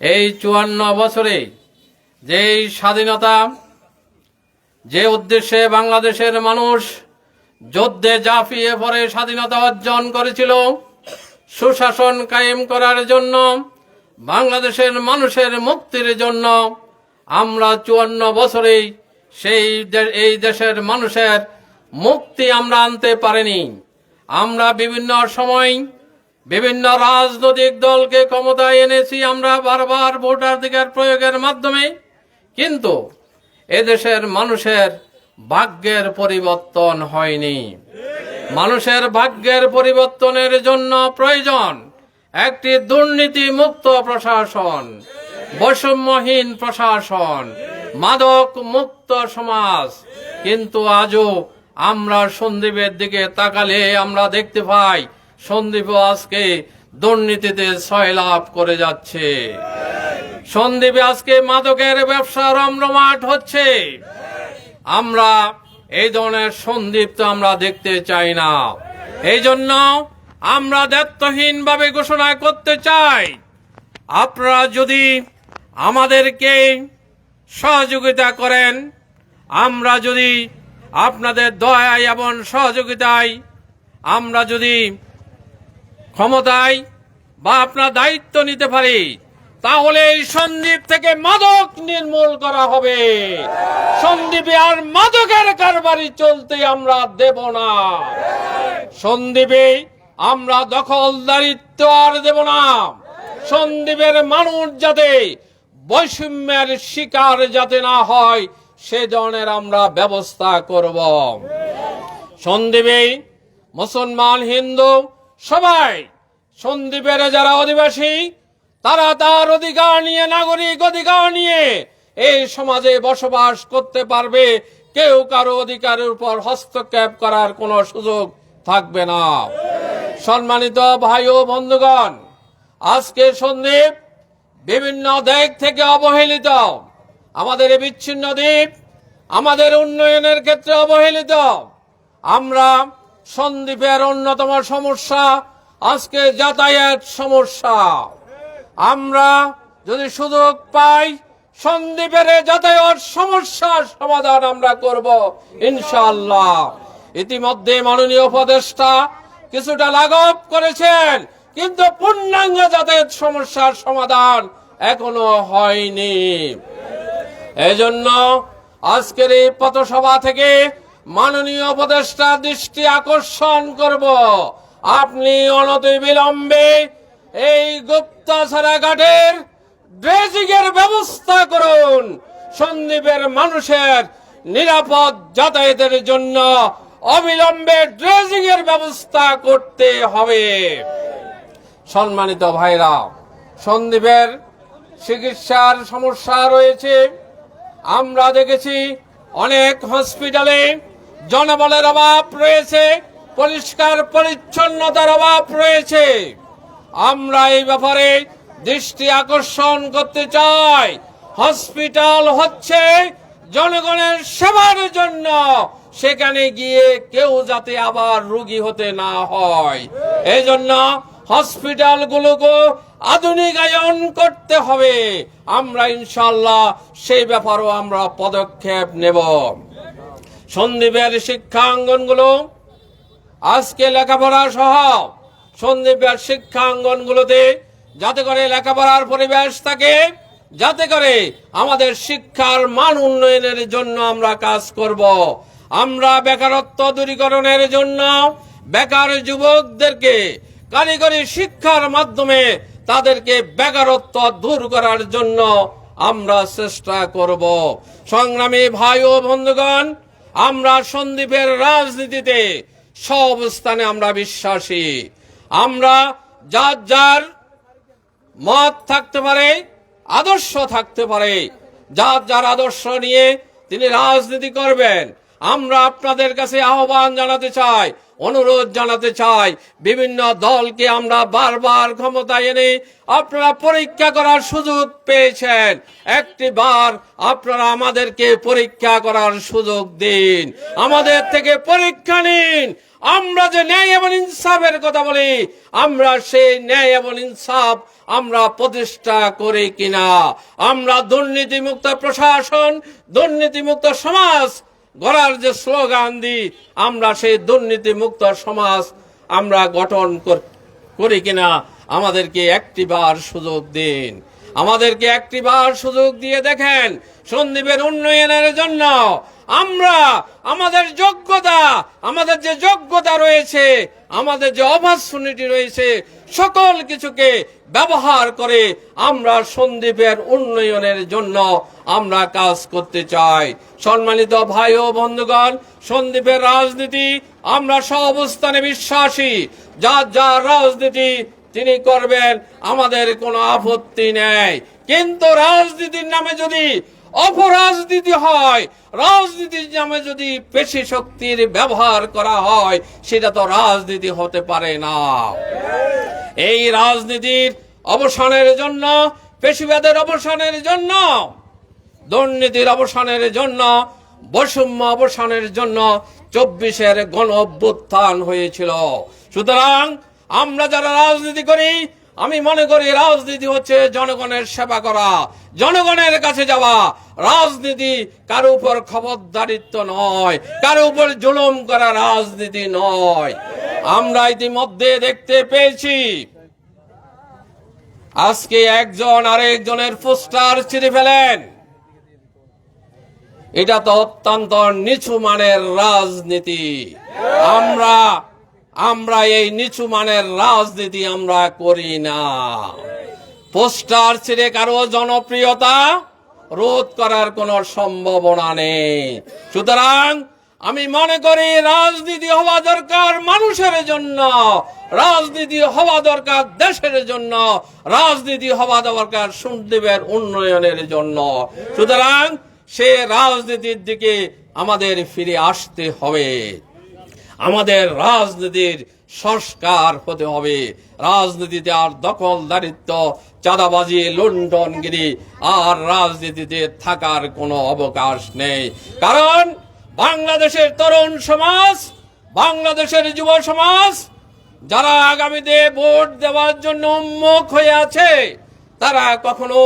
এই চুয়ান্ন বছরে যেই স্বাধীনতা, যে উদ্দেশ্যে বাংলাদেশের মানুষ যুদ্ধে জাফিয়ে পড়ে স্বাধীনতা অর্জন করেছিল, সুশাসন কায়েম করার জন্য, বাংলাদেশের মানুষের মুক্তির জন্য, আমরা চুয়ান্ন বছরেই সেই এই দেশের মানুষের মুক্তি আমরা আনতে পারিনি। আমরা বিভিন্ন সময় বিভিন্ন রাজনৈতিক দলকে ক্ষমতায় এনেছি আমরা বারবার ভোটাধিকার প্রয়োগের মাধ্যমে। কিন্তু এদেশের মানুষের ভাগ্যের পরিবর্তন হয়নি। মানুষের ভাগ্যের পরিবর্তনের জন্য প্রয়োজন একটি দুর্নীতি মুক্ত প্রশাসন, বৈষম্যহীন প্রশাসন মাদক মুক্ত সমাজ। কিন্তু আজও আমরা সন্দীপের দিকে তাকালে আমরা দেখতে পাই সন্দীপ আজকে দুর্নীতিতে লাভ করে যাচ্ছে। সন্দীপে আজকে মাদকের ব্যবসা রমরমাট হচ্ছে। আমরা এই ধরনের সন্দীপ তো আমরা দেখতে চাই না। এই জন্য আমরা দায়িত্বহীন ভাবে ঘোষণা করতে চাই। আপনারা যদি আমাদেরকে সহযোগিতা করেন, আমরা যদি আপনাদের দয়ায় এবং সহযোগিতায় আমরা যদি ক্ষমতায় বা আপনার দায়িত্ব নিতে পারি, তাহলে এই সন্দীপ থেকে মাদক নির্মূল করা হবে। সন্দীপে আর মাদকের কারবারি চলতে আমরা দেব না। সন্দীপে আমরা দখলদারিত্ব আর দেব না। সন্দীপের মানুষ যাতে বৈষম্যের শিকার যাতে না হয়, সে ধরনের আমরা ব্যবস্থা করব। সন্দীপে মুসলমান, হিন্দু সবাই, সন্দীপের যারা অধিবাসী, তারা তার অধিকার নিয়ে, নাগরিক অধিকার নিয়ে এই সমাজে বসবাস করতে পারবে। কেউ কারও অধিকারের উপর হস্তক্ষেপ করার কোনো সুযোগ থাকবে না। সম্মানিত ভাই ও বন্ধুগণ, আজকে সন্দীপ বিভিন্ন দিক থেকে অবহেলিত। আমাদের বিচ্ছিন্ন দ্বীপ আমাদের উন্নয়নের ক্ষেত্রে অবহেলিত। আমরা সন্দীপের অন্যতম সমস্যা, আজকে যাতায়াত সমস্যা। আমরা যদি সুযোগ পাই, সন্দীপের যাতায়াত সমস্যার সমাধান আমরা করব ইনশাল্লাহ ইতিমধ্যে মাননীয় উপদেষ্টা কিছুটা লাঘব করেছেন, কিন্তু পূর্ণাঙ্গ যাতায়াত সমস্যার সমাধান এখনও হয়নি। এজন্য আজকের এই পথসভা থেকে মাননীয় উপদেষ্টা দৃষ্টি আকর্ষণ করব। আপনি অনতি বিলম্বে এই গুপ্তাছড়া ঘাটের ড্রেজিং এর ব্যবস্থা করুন। সন্দীপের মানুষের নিরাপদ যাতায়াতের জন্য অবিলম্বে ড্রেজিং এর ব্যবস্থা করতে হবে। সম্মানিত ভাইরা সন্দীপের চিকিৎসার সমস্যা রয়েছে। আমরা দেখেছি অনেক হসপিটালে জনবলের অভাব রয়েছে, পরিষ্কার পরিচ্ছন্নতার অভাব রয়েছে। আমরা এই ব্যাপারে দৃষ্টি আকর্ষণ করতে চাই। হসপিটাল হচ্ছে জনগণের সেবার জন্য। সেখানে গিয়ে কেউ যাতে আবার রোগী হতে না হয়। এই জন্য হসপিটালগুলোকে আধুনিকায়ন করতে হবে। আমরা ইনশাল্লাহ সেই ব্যাপারেও আমরা পদক্ষেপ নেব। সন্দীপের শিক্ষাঙ্গনগুলো। আজকে লেখাপড়া সহ সন্দীপের শিক্ষাঙ্গনগুলোতে যাতে করে লেখাপড়ার পরিবেশ থাকে, যাতে করে আমাদের শিক্ষার মান উন্নয়নের জন্য আমরা কাজ করব। আমরা বেকারত্ব দূরীকরণের জন্য বেকার যুবকদেরকে কারিগরি শিক্ষার মাধ্যমে তাদেরকে বেকারত্ব দূর করার জন্য আমরা চেষ্টা করব। সংগ্রামী ভাই ও বন্ধুগণ আমরা সন্দীপের রাজনীতিতে সব স্থানে আমরা বিশ্বাসী। আমরা যার যার মত থাকতে পারে, আদর্শ থাকতে পারে, যার যার আদর্শ নিয়ে তিনি রাজনীতি করবেন। আমরা আপনাদের কাছে আহ্বান জানাতে চাই অনুরোধ জানাতে চাই, বিভিন্ন দলকে আমরা বারবার ক্ষমতায় এনে আপনারা পরীক্ষা করার সুযোগ পেয়েছেন। একটি বার আপনারা আমাদেরকে পরীক্ষা করার সুযোগ দিন। আমাদের থেকে পরীক্ষা নিন। আমরা যে ন্যায় এবং ইনসাফের কথা বলি, আমরা সেই ন্যায় এবং ইনসাফ আমরা প্রতিষ্ঠা করি কিনা। আমরা দুর্নীতিমুক্ত প্রশাসন, দুর্নীতিমুক্ত সমাজ গড়ার যে স্লোগান দিই আমরা সেই দুর্নীতি মুক্ত সমাজ আমরা গঠন কর- কিনা, আমাদেরকে একটিবার সুযোগ দিন। আমাদেরকে একটিবার সুযোগ দিয়ে দেখেন সন্দীপের উন্নয়নের জন্য। আমরা আমাদের যোগ্যতা, আমাদের যে যোগ্যতা রয়েছে, আমাদের যে অপরচুনিটি রয়েছে, সকল কিছুকে ব্যবহার করে আমরা সন্দীপের উন্নয়নের জন্য আমরা কাজ করতে চাই। সম্মানিত ভাই ও বন্ধুগণ সন্দীপের রাজনীতি আমরা সব অবস্থানে বিশ্বাসী। যার যার রাজনীতি তিনি করবেন, আমাদের কোনো আপত্তি নেই। কিন্তু রাজনীতির নামে যদি অপরাজনীতি হয়, রাজনীতির নামে যদি পেশি শক্তির ব্যবহার করা হয়, সেটা তো রাজনীতি হতে পারে না। এই রাজনীতির অবসানের জন্য, পেশিবাদের অবসানের জন্য, দুর্নীতির অবসানের জন্য, বৈষম্য অবসানের জন্য চব্বিশের গণ অভ্যুত্থান হয়েছিল। সুতরাং আমরা যারা রাজনীতি করি, আমি মনে করি রাজনীতি হচ্ছে জনগণের সেবা করা, জনগণের কাছে যাওয়া। রাজনীতি কারও উপর খবরদারিত্ব নয়, কারও উপর জুলুম করা রাজনীতি নয়। আমরা ইতিমধ্যে দেখতে পেয়েছি, আজকে একজন আরেকজনের পোস্টার ছিঁড়ে ফেলেন। এটা তো অত্যন্ত নিচু মানের রাজনীতি। আমরা আমরা এই নিচু মানের রাজনীতি আমরা করি না। পোস্টার ছেড়ে কারও জনপ্রিয়তা রোধ করার কোনো সম্ভাবনা নেই। সুতরাং আমি মনে করি রাজনীতি হওয়া দরকার মানুষের জন্য, রাজনীতি হওয়া দরকার দেশের জন্য, রাজনীতি হওয়া দরকার সুন্দীপের উন্নয়নের জন্য। সুতরাং সে রাজনীতির দিকে আমাদের ফিরে আসতে হবে। আমাদের রাজনীতির সংস্কার হতে হবে। রাজনীতিতে আর দখলদারিত্ব, চাঁদাবাজি, লুণ্ঠনগিরি আর রাজনীতিতে থাকার কোনো অবকাশ নেই। কারণ বাংলাদেশের তরুণ সমাজ, বাংলাদেশের যুব সমাজ, যারা আগামীতে ভোট দেওয়ার জন্য উন্মুখ হয়ে আছে তারা কখনো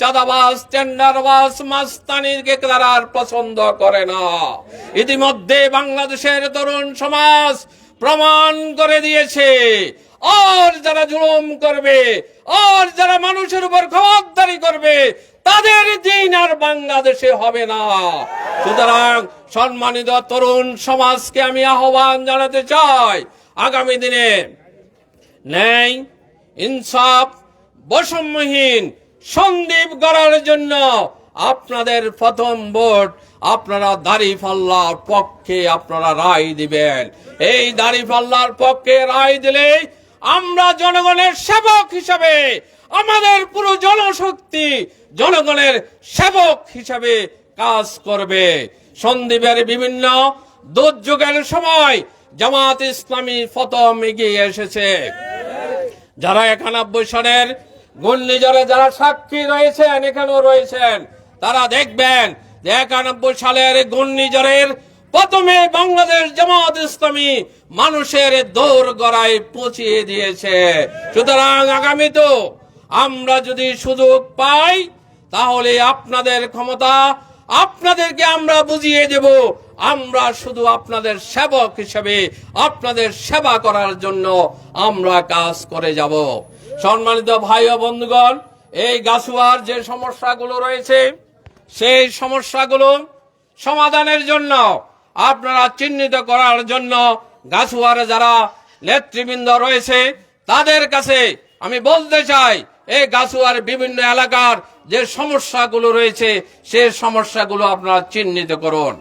চাঁদাবাজ, টেন্ডারবাজ মাস্তানিকে তারা পছন্দ করে না। ইতিমধ্যে বাংলাদেশের তরুণ সমাজ প্রমাণ করে দিয়েছে, আর যারা জুলুম করবে, আর যারা মানুষের উপর খবরদারি করবে, তাদের দিন আর বাংলাদেশে হবে না। সুতরাং সম্মানিত তরুণ সমাজকে আমি আহ্বান জানাতে চাই, আগামী দিনে ন্যায়, ইনসাফ বৈষম্যহীন সন্দীপ গড়ার জন্য আপনাদের প্রথম ভোট আপনারা দাড়ি পাল্লার পক্ষে আপনারা রায় দিবেন। এই দাড়ি পাল্লার পক্ষে রায় দিলে আমরা জনগণের সেবক হিসাবে, আমাদের পুরো জনশক্তি জনগণের সেবক হিসাবে কাজ করবে। সন্দীপের বিভিন্ন দুর্যোগের সময় জামাত ইসলামী প্রথম এগিয়ে এসেছে। যারা একানব্বই সনের ঘূর্ণিঝড়ে যারা সাক্ষী রয়েছেন, এখানেও রয়েছেন, তারা দেখবেন যে একানব্বই সালের ঘূর্ণিঝড়ের প্রথমে বাংলাদেশ জামাত ইসলামী মানুষের দৌড় গড়ায় পৌঁছিয়ে দিয়েছে। সুতরাং আগামী তো আমরা যদি সুযোগ পাই, তাহলে আপনাদের ক্ষমতা আপনাদেরকে আমরা বুঝিয়ে দেব। আমরা শুধু আপনাদের সেবক হিসেবে আপনাদের সেবা করার জন্য আমরা কাজ করে যাব। সম্মানিত ভাই ও বন্ধুগণ, এই গাছুয়ার যে সমস্যাগুলো রয়েছে, সেই সমস্যাগুলো সমাধানের জন্য, আপনারা চিহ্নিত করার জন্য গাছুয়ারে যারা নেতৃবৃন্দ রয়েছে, তাদের কাছে আমি বলতে চাই, এই গাছুয়ার বিভিন্ন এলাকার যে সমস্যাগুলো রয়েছে সেই সমস্যাগুলো আপনারা চিহ্নিত করুন।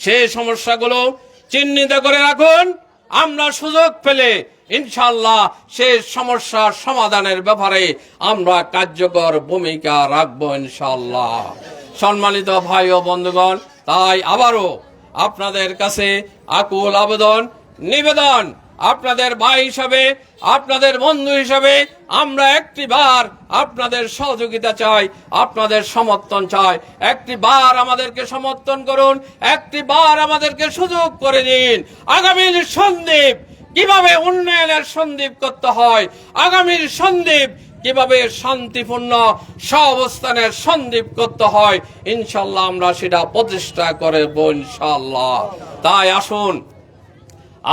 সেই সমস্যাগুলো চিহ্নিত করে রাখুন, আমরা সুযোগ পেলে ইনশাল্লাহ সে সমস্যা সমাধানের ব্যাপারে আমরা কার্যকর ভূমিকা রাখব ইনশাল্লাহ সম্মানিত ভাই ও বন্ধুগণ, তাই আবারও আপনাদের কাছে আকুল আবেদন, নিবেদন। আপনাদের ভাই হিসাবে, আপনাদের বন্ধু হিসাবে আমরা একটি বার আপনাদের সহযোগিতা চাই, আপনাদের সমর্থন চাই। একটি বার আমাদেরকে সমর্থন করুন একটি বার আমাদেরকে সুযোগ করে দিন। আগামী সন্দীপ কীভাবে উন্নয়নের সন্দীপ করতে হয়? আগামীর সন্দীপ কীভাবে শান্তিপূর্ণ সহাবস্থানের সন্দীপ করতে হয়? ইনশাল্লাহ আমরা সেটা প্রতিষ্ঠা করব ইনশাল্লাহ তাই আসুন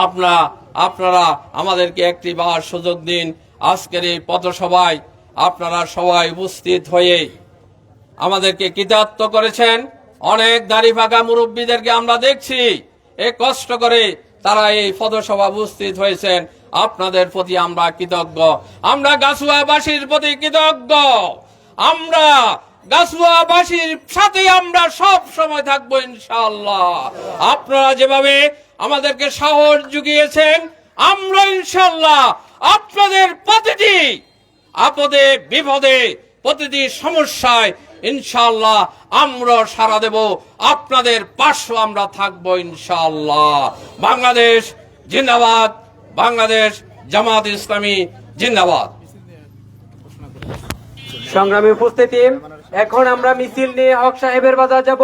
আপনারা আপনারা আমাদেরকে একটি বার সুযোগ দিন। আজকের এই পথসভায় আপনারা সবাই উপস্থিত হয়ে আমাদেরকে কৃতার্থ করেছেন। অনেক দাড়ি ফাঁকা মুরব্বীদেরকে আমরা দেখছি। এ কষ্ট করে তারা এই পদসভা উপস্থিত হয়েছেন। আপনাদের প্রতি আমরা কৃতজ্ঞ। আমরা গাছুয়াবাসীর প্রতি কৃতজ্ঞ। আমরা গাছুয়াবাসীর সাথে আমরা সব সময় থাকব ইনশাআল্লাহ। আপনারা যেভাবে আমাদেরকে সাহস জুগিয়েছেন, আমরা ইনশাআল্লাহ আপনাদের প্রতিটি আপদে, বিপদে, প্রতিটি সমস্যায় ইনশাআল্লাহ আমরা সারা দেব। আপনাদের পার্শ্ব আমরা থাকব ইনশাল্লাহ বাংলাদেশ জিন্দাবাদ, বাংলাদেশ জামাত ইসলামী জিন্দাবাদ। সংগ্রামী উপস্থিতি, এখন আমরা মিছিল নিয়ে হক সাহেবের বাজার যাব।